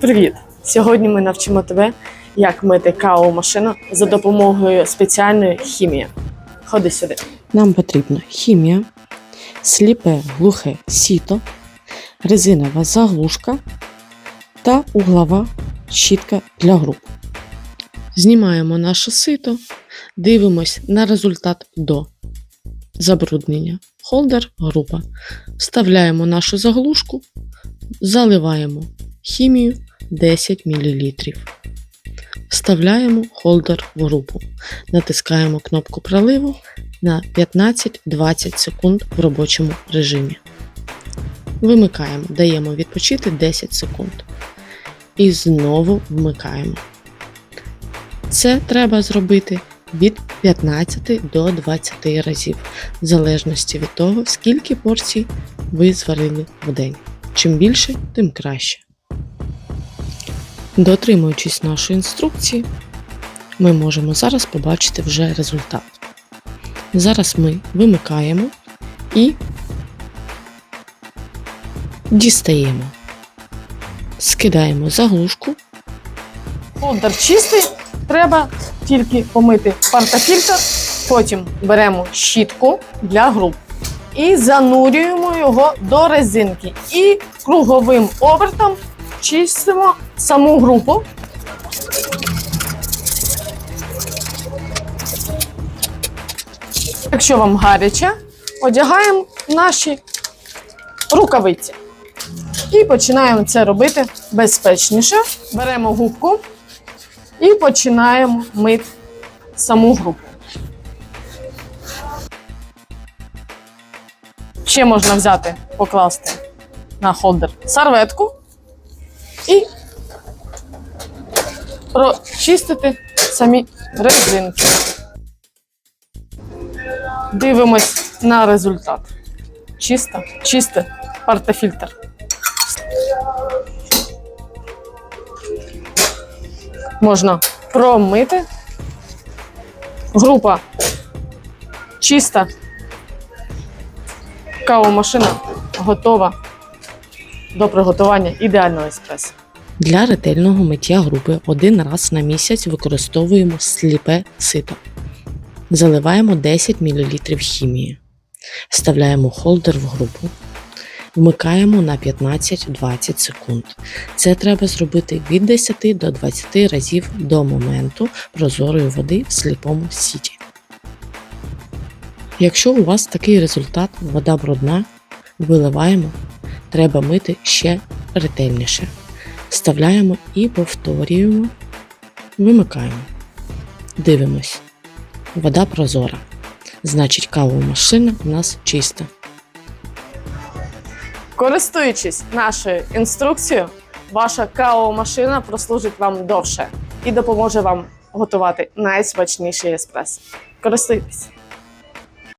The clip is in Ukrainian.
Привіт! Сьогодні ми навчимо тебе, як мити каву-машину за допомогою спеціальної хімії. Ходи сюди. Нам потрібна хімія, сліпе глухе сіто, резинова заглушка та углова щітка для груп. Знімаємо наше сито, дивимось на результат до забруднення. Холдер група. Вставляємо нашу заглушку, заливаємо хімію 10 мл. Вставляємо холдер в групу. Натискаємо кнопку проливу на 15-20 секунд в робочому режимі. Вимикаємо, даємо відпочити 10 секунд. І знову вмикаємо. Це треба зробити від 15 до 20 разів, в залежності від того, скільки порцій ви зварили в день. Чим більше, тим краще. Дотримуючись нашої інструкції, ми можемо зараз побачити вже результат. Зараз ми вимикаємо і дістаємо. Скидаємо заглушку, Холдер чистий, треба тільки помити партафільтр, потім беремо щітку для груп і занурюємо його до резинки. І круговим обертом чистимо саму групу. Якщо вам гаряче, одягаємо наші рукавиці. І починаємо це робити безпечніше. Беремо губку і починаємо мити саму групу. Ще можна взяти, покласти на холдер серветку прочистити самі резинки. Дивимось на результат. Чисто, чисто партафільтр. Можна промити. Група чиста. Кавомашина готова до приготування ідеального еспресо. Для ретельного миття групи один раз на місяць використовуємо сліпе сито. Заливаємо 10 мл хімії. Вставляємо холдер в групу. Вмикаємо на 15-20 секунд. Це треба зробити від 10 до 20 разів до моменту прозорої води в сліпому сіті. Якщо у вас такий результат, вода брудна, виливаємо, треба мити ще ретельніше. Вставляємо і повторюємо, вимикаємо. Дивимось. Вода прозора. Значить, кавова машина у нас чиста. Користуючись нашою інструкцією, ваша кавомашина прослужить вам довше і допоможе вам готувати найсмачніший еспресо. Користуйтесь!